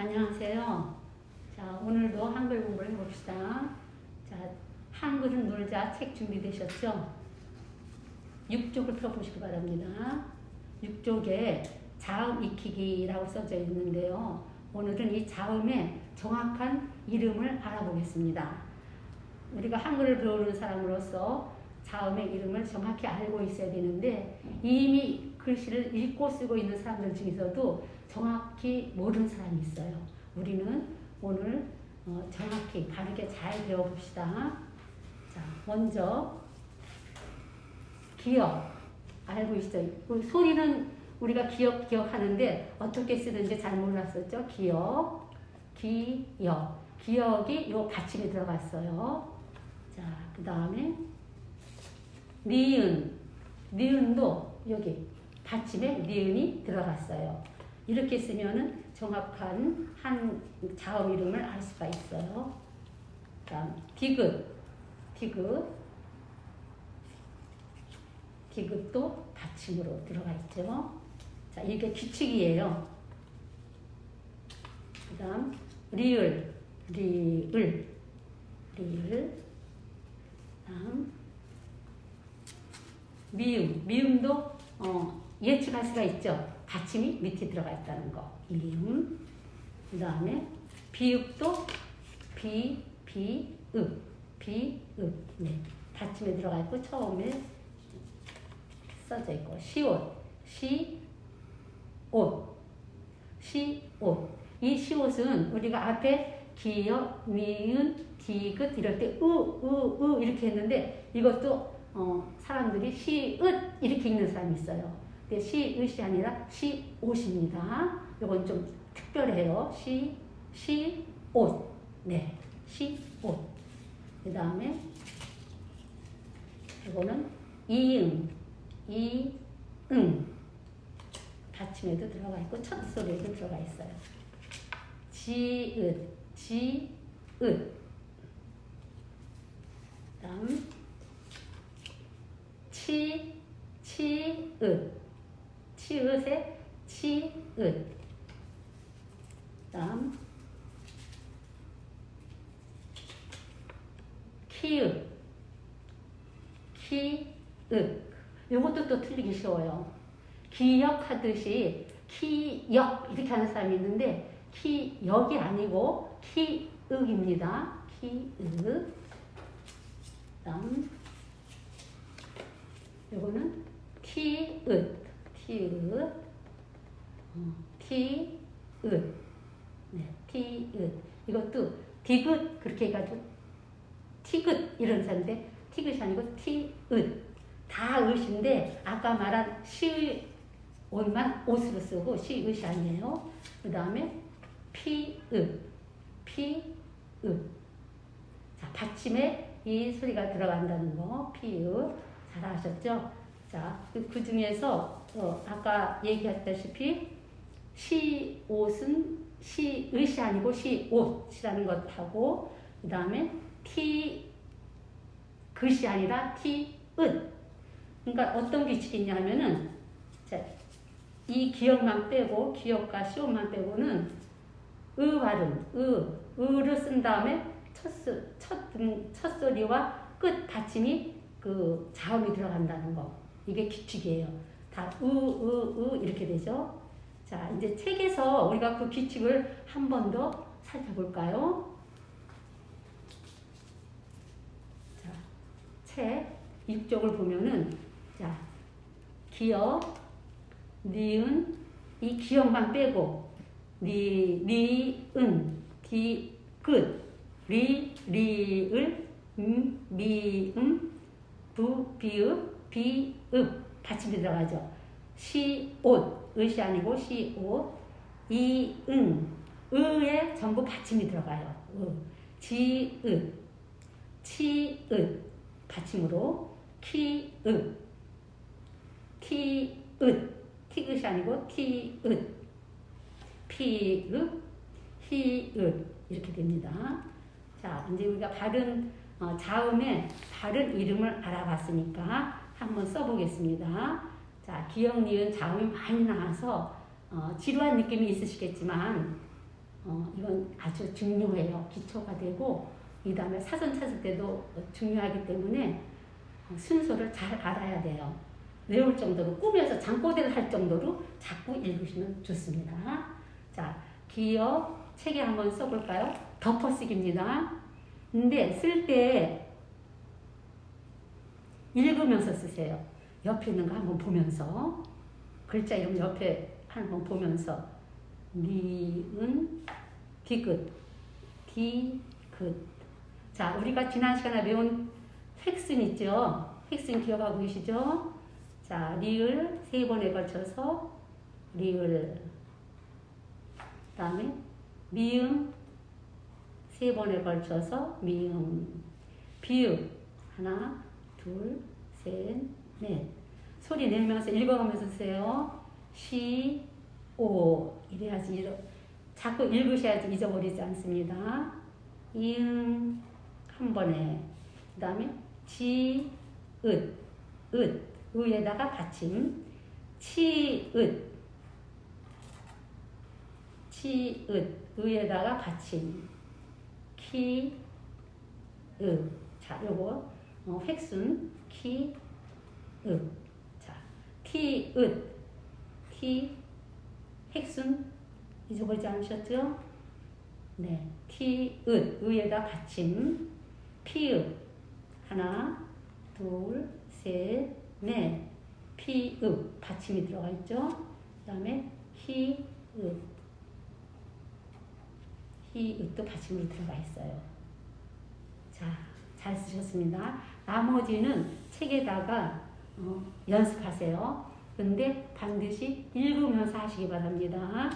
안녕하세요. 자, 오늘도 한글 공부를 해봅시다. 자, 한글은 놀자 책 준비되셨죠? 6쪽을 펴보시기 바랍니다. 6쪽에 자음 익히기라고 써져 있는데요. 오늘은 이 자음의 정확한 이름을 알아보겠습니다. 우리가 한글을 배우는 사람으로서 자음의 이름을 정확히 알고 있어야 되는데 이미 글씨를 읽고 쓰고 있는 사람들 중에서도 정확히 모르는 사람이 있어요. 우리는 오늘 어, 정확히 바르게 잘 배워봅시다. 자, 먼저 기억 알고 있어요. 우리 소리는 우리가 기억 기억하는데 어떻게 쓰는지 잘 몰랐었죠. 기억, 기억, 기억이 요 받침이 들어갔어요. 자, 그 다음에 니은, 니은도 여기 받침에 니은이 들어갔어요. 이렇게 쓰면은 정확한 한 자음 이름을 알 수가 있어요. 다음 디귿, 디귿, 디귿도 받침으로 들어가 있죠. 자, 이게 규칙이에요. 그다음 리을, 리을, 리을. 다음 미음, 미음도 어, 예측할 수가 있죠. 받침이 밑에 들어가 있다는 거. 미음. 그 다음에 비읍도 비, 비, 읍, 비, 읍. 네. 받침에 들어가 있고 처음에 써져 있고 시옷, 시, 옷, 시 옷. 이 시옷은 우리가 앞에 기역, 미은, 디귿 이럴 때 으, 으, 으 이렇게 했는데 이것도 어, 사람들이 시읒 이렇게 읽는 사람이 있어요. 근데 시읒이 아니라 시옷입니다. 이건 좀 특별해요. 시, 시옷. 네, 시옷. 그 다음에 이거는 이응, 이응. 받침에도 들어가 있고 첫 소리에도 들어가 있어요. 지읒, 지읒. 다음 치, 치읒. 치읒에 치읒. 다음 키읔. 키읔. 이것도 또 틀리기 쉬워요. 기역하듯이 키역 이렇게 하는 사람이 있는데 키역이 아니고 키윽입니다. 키윽. 다음 요거는 티읒, 어, 티읒, 네, 티읒. 이것도 디귿 그렇게 해가지고 티귿 이런 사람인데 티귿이 아니고 티읒. 다 의신데 아까 말한 시 옷만 옷으로 쓰고 시읒이 아니에요. 그 다음에 피읒, 피읒. 자 받침에 이 소리가 들어간다는 거 피읒 잘 아셨죠? 자, 그, 그 중에서 어, 아까 얘기했다시피 시옷은 시의시 아니고 시옷이라는 것하고 그 다음에 티 글씨 아니라 티읒 그러니까 어떤 규칙이 있냐면은 자, 이 기억만 빼고 기억과 시옷만 빼고는 의 발음, 의, 의를 쓴 다음에 첫, 첫, 첫 소리와 끝 받침이 그 자음이 들어간다는 거. 이게 규칙이에요. 다 으, 으, 으 이렇게 되죠. 자, 이제 책에서 우리가 그 규칙을 한 번 더 살펴볼까요? 자, 책 6쪽을 보면은 자, 기역, 니은, 이 기역만 빼고 니, 니은, 디, 끝, 리, 리을, 음, 미음, 부, 비읍, 비읍 받침이 들어가죠. 시옷, 의시 아니고 시옷, 이응, 의에 전부 받침이 들어가요. 의. 지읒, 치읒 받침으로 키읒, 티읒, 티읒이 아니고 티읒, 피읒, 히읒 이렇게 됩니다. 자, 이제 우리가 바른 어, 자음의 다른 이름을 알아봤으니까 한번 써보겠습니다. 자, 기억, 니은, 자음이 많이 나와서 어, 지루한 느낌이 있으시겠지만 어, 이건 아주 중요해요. 기초가 되고 이 다음에 사전 찾을 때도 중요하기 때문에 어, 순서를 잘 알아야 돼요. 외울 정도로 꾸며서 잠꼬대를 할 정도로 자꾸 읽으시면 좋습니다. 자, 기억 책에 한번 써볼까요? 덮어쓰기입니다. 근데 쓸 때 읽으면서 쓰세요. 옆에 있는 거 한번 보면서. 글자 이름 옆에 한번 보면서. 니은 디귿. 디귿. 자 우리가 지난 시간에 배운 획순 있죠? 획순 기억하고 계시죠? 자 리을 세 번에 걸쳐서 리을. 그 다음에 미음 세 번에 걸쳐서 미음. 비읍. 하나 둘 셋 넷. 소리 내면서 읽어가면서 쓰세요. 시, 오. 이래야지 잃어, 자꾸 읽으셔야지 잊어버리지 않습니다. 이응 한 번에. 그 다음에 지, 읒, 읒. 의에다가 받침. 치, 읒. 치, 읒. 의에다가 받침. 키, 으. 자, 요거 어, 획순 키, 으. 자, 티, 읒, 티, 획순 잊어버리지 않으셨죠? 네, 티, 읒 의에다 받침 피읍 하나, 둘, 셋, 넷 피읍 받침이 들어가 있죠? 그 다음에 히, 읒 히읗도 받침으로 들어가 있어요. 자, 잘 쓰셨습니다. 나머지는 책에다가 어, 연습하세요. 근데 반드시 읽으면서 하시기 바랍니다.